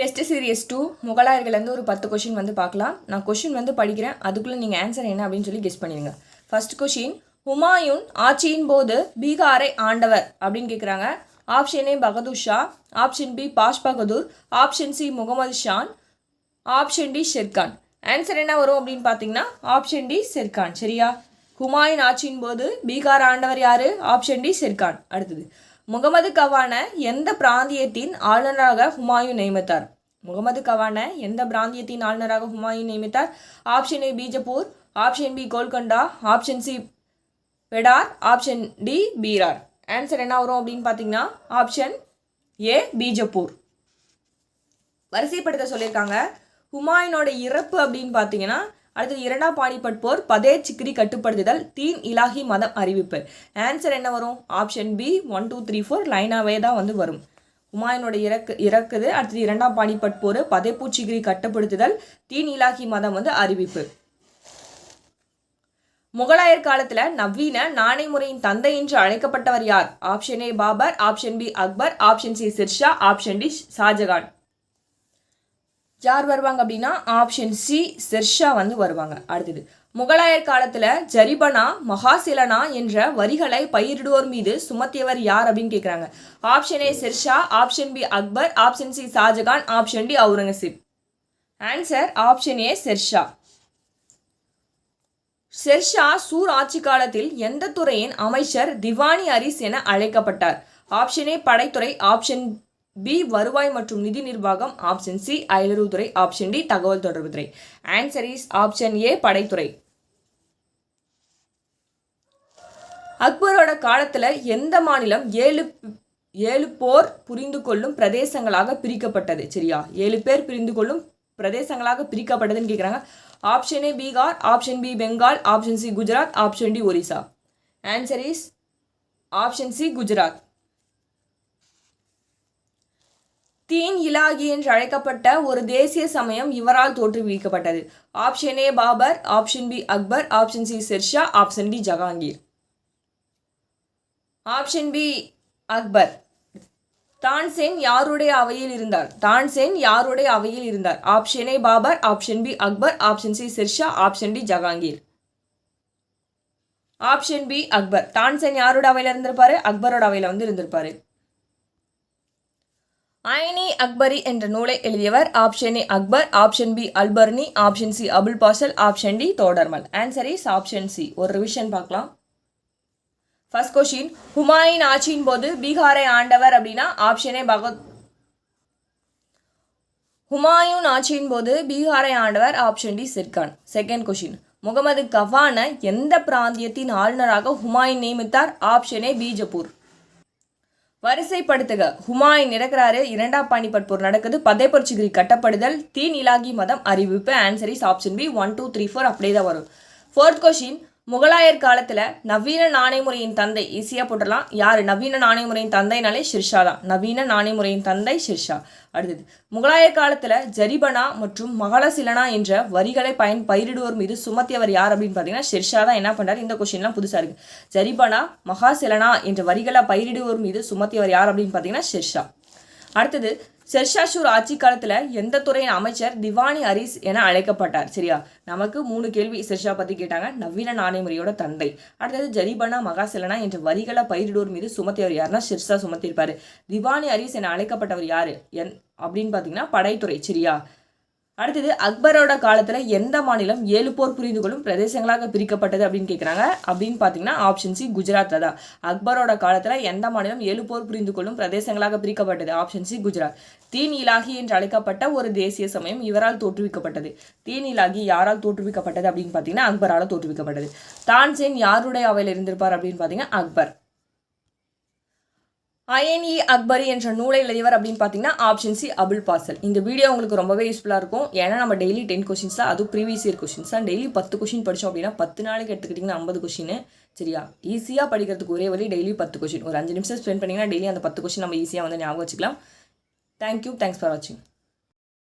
Test serious two முகலாயர்கள்லேருந்து ஒரு பத்து question வந்து பார்க்கலாம். நான் கொஷின் வந்து படிக்கிறேன். அதுக்குள்ளே நீங்கள் ஆன்சர் என்ன அப்படின்னு சொல்லி கெஸ் பண்ணிடுங்க. ஃபர்ஸ்ட் கொஷின் ஹுமாயூன் ஆட்சியின் போது பீகாரை ஆண்டவர் அப்படின்னு கேட்குறாங்க option A Bahadur Shah. Option B Baz Bahadur. Option C Muhammad Shah. Option D Sher Khan. Answer என்ன வரும் அப்படின்னு பார்த்தீங்கன்னா ஆப்ஷன் டி ஷெர்கான். சரியா? ஹுமாயூன் ஆட்சியின் போது பீகார் ஆண்டவர் யார்? Option D Sher Khan. அடுத்தது முகமது கவான எந்த பிராந்தியத்தின் ஆளுநராக ஹுமாயூன் நியமித்தார்? முகமது கவான எந்த பிராந்தியத்தின் ஆளுநராக ஹுமாயூன் நியமித்தார்? Option A Bijapur. Option B Golconda. Option C Bidar. Option D Berar. Answer என்ன வரும் அப்படின்னு பார்த்தீங்கன்னா ஆப்ஷன் ஏ பீஜப்பூர். வரிசைப்படுத்த சொல்லியிருக்காங்க. ஹுமாயூனோட இறப்பு அப்படின்னு பார்த்தீங்கன்னா அடுத்தது இரண்டாம் பாணிபட் போர் பதே சிக்ரி கட்டுப்படுத்துதல் தீன் இலாஹி மதம் அறிவிப்பு. ஆன்சர் என்ன வரும்? Option B one two three four லைனாகவே தான் வந்து வரும். உமாயனோட இறக்கு இறக்குது. அடுத்தது இரண்டாம் பாணிபட் போர் பதேபூ சிக்ரி கட்டுப்படுத்துதல் தீன் இலாஹி மதம் வந்து அறிவிப்பு. முகலாயர் காலத்தில் நவீன நாணய முறையின் தந்தை என்று அழைக்கப்பட்டவர் யார்? Option A Babur. Option B Akbar. Option C Sher Shah. Option D Shah Jahan. யார் வருவாங்க அப்படின்னா ஆப்ஷன் சி செர்ஷா வந்து வருவாங்க. அடுத்தது முகலாயர் காலத்தில் ஜரிபனா மகாசிலனா என்ற வரிகளை பயிரிடுவோர் மீது சுமத்தியவர் யார் அப்படின்னு கேட்குறாங்க option A Shershah option B Akbar option C Shahjahan option D Aurangzeb. Answer option A Shershah Shershah Sur ஆட்சி காலத்தில் எந்த துறையின் அமைச்சர் திவானி அரிஸ் என அழைக்கப்பட்டார். ஆப்ஷன் ஏ படைத்துறை ஆப்ஷன் பி வருவாய் மற்றும் நிதி நிர்வாகம் ஆப்ஷன் சி அயலுறவுத்துறை ஆப்ஷன் டி தகவல் தொடர்புத்துறை ஆன்சர் இஸ் ஆப்ஷன் ஏ படைத்துறை. அக்பரோட காலத்தில் எந்த மாநிலம் ஏழு ஏழு போர் புரிந்து கொள்ளும் பிரதேசங்களாக பிரிக்கப்பட்டது? சரியா? ஏழு பேர் புரிந்து கொள்ளும் பிரதேசங்களாக பிரிக்கப்பட்டதுன்னு கேட்குறாங்க option A Bihar option B Bengal option C Gujarat option D Orissa. Answer is option C Gujarat. Din Ilahi என்று அழைக்கப்பட்ட ஒரு தேசிய சமயம் இவரால் தோற்றுவிக்கப்பட்டது. Option A Babur. Option B Akbar. Option C Sher Shah. Option D Jahangir. Option B Akbar. Tansen யாருடைய அவையில் இருந்தார்? தான்சேன் யாருடைய அவையில் இருந்தார்? Option A Babur. Option B Akbar. Option C Sher Shah. Option D Jahangir. Option B Akbar. Tansen யாரோட அவையில் இருந்திருப்பாரு? அக்பரோட அவையில் வந்து இருந்திருப்பாரு. ஐனி அக்பரி என்ற நூலை எழுதியவர் option A Akbar option B Alberuni option C Abul Fazal option D Todarmal. Answer is option C ஒரு ரிவிஷன் பார்க்கலாம். ஃபர்ஸ்ட் கொஷின் ஹுமாயூன் ஆட்சியின் போது பீகாரை ஆண்டவர் அப்படின்னா ஆப்ஷனே பகத் ஹுமாயூன் ஆட்சியின் போது பீகாரை ஆண்டவர் option D Sher Khan. Second question Muhammad Gawan எந்த பிராந்தியத்தின் ஆளுநராக ஹுமாயூன் நியமித்தார்? ஆப்ஷனே பீஜப்பூர். வரிசைப்படுத்துக. ஹுமாயின் இறக்குறாரு இரண்டாம் பாணிபட் போர் நடக்குது. பதைப்பொர் சிகிரி கட்டப்படுதல். தீன் இலாகி மதம் அறிவிப்பு. Answer is option B one two three four அப்படியே தான் வரும். ஃபோர்த் கொஷின் முகலாயர் காலத்தில் நவீன நாணய முறையின் தந்தை ஈஸியாக போட்டுடலாம். யார்? நவீன நாணய முறையின் தந்தைனாலே ஷிர்ஷா தான். நவீன நாணய முறையின் தந்தை ஷிர்ஷா. அடுத்தது முகலாயர் காலத்தில் ஜரிபனா மற்றும் மகளசிலனா என்ற வரிகளை பயன் பயிரிடுவோர் மீது சுமத்தியவர் யார் அப்படின்னு பார்த்தீங்கன்னா ஷிர்ஷா தான். என்ன பண்ணுறாரு இந்த கொஷின்லாம் புதுசாக இருக்குது ஜரிபனா மகாசிலனா என்ற வரிகளை பயிரிடுவோர் மீது சுமத்தியவர் யார் அப்படின்னு பார்த்தீங்கன்னா ஷிர்ஷா. அடுத்தது ஷெர்ஷாஷூர் ஆட்சி காலத்தில் எந்த துறையின் அமைச்சர் திவானி அரிஸ் என அழைக்கப்பட்டார்? சரியா? நமக்கு மூணு கேள்வி ஷெர்ஷா பற்றி கேட்டாங்க. நவீன நாணயமுறையோட தந்தை. அடுத்தது ஜரிபனா மகாசலனா என்ற வரிகளை பயிரிடுவோர் மீது சுமத்தியவர் யாருன்னா ஷெர்ஷா சுமத்தியிருப்பார். திவானி அரிஸ் என அழைக்கப்பட்டவர் யார்? என் அப்படின்னு பார்த்தீங்கன்னா படைத்துறை. சரியா? அடுத்தது அக்பரோட காலத்தில் எந்த மாநிலம் ஏழு போர் புரிந்து கொள்ளும் பிரதேசங்களாக பிரிக்கப்பட்டது அப்படின்னு கேட்குறாங்க அப்படின்னு பார்த்தீங்கன்னா ஆப்ஷன் சி குஜராத்தில் தான். அக்பரோட காலத்தில் எந்த மாநிலம் ஏழு போர் புரிந்து கொள்ளும் பிரதேசங்களாக பிரிக்கப்பட்டது? Option C Gujarat. தீன் இலாகி என்று அழைக்கப்பட்ட ஒரு தேசிய சமயம் இவரால் தோற்றுவிக்கப்பட்டது. தீன் இலாகி யாரால் தோற்றுவிக்கப்பட்டது அப்படின்னு பார்த்தீங்கன்னா அக்பரால் தோற்றுவிக்கப்பட்டது. தான்சேன் யாருடைய அவையில் இருந்திருப்பார் அப்படின்னு பார்த்தீங்கன்னா அக்பர். அயன்இ அக்பரி என்ற நூலை எழுதியவர் அப்படின்னு பார்த்தீங்கன்னா ஆப்ஷன் சி அபுல் பாசல். இந்த வீடியோ உங்களுக்கு ரொம்பவே யூஸ்ஃபுல்லாக இருக்கும். ஏன்னா நம்ம டெய்லி டென் கொஷின்ஸ் தான். அதுவும் ப்ரீவியஸ் இயர் கொஷின்ஸ் தான். டெய்லி பத்து கொஷின் படித்தோம் அப்படின்னா பத்து நாளைக்கு எடுத்துக்கிட்டிங்கன்னா ஐம்பது கொஷின் சரியா? ஈஸியாக படிக்கிறதுக்கு ஒரே வழி டெய்லி பத்து கொஷின் ஒரு அஞ்சு நிமிஷம் ஸ்பெண்ட் பண்ணிங்கன்னா டெய்லி அந்த பத்து கொஷின் நம்ம ஈஸியாக வந்து ஞாபகம் வச்சுக்கலாம். தேங்க்யூ தேங்க்ஸ் ஃபார் வாட்சிங்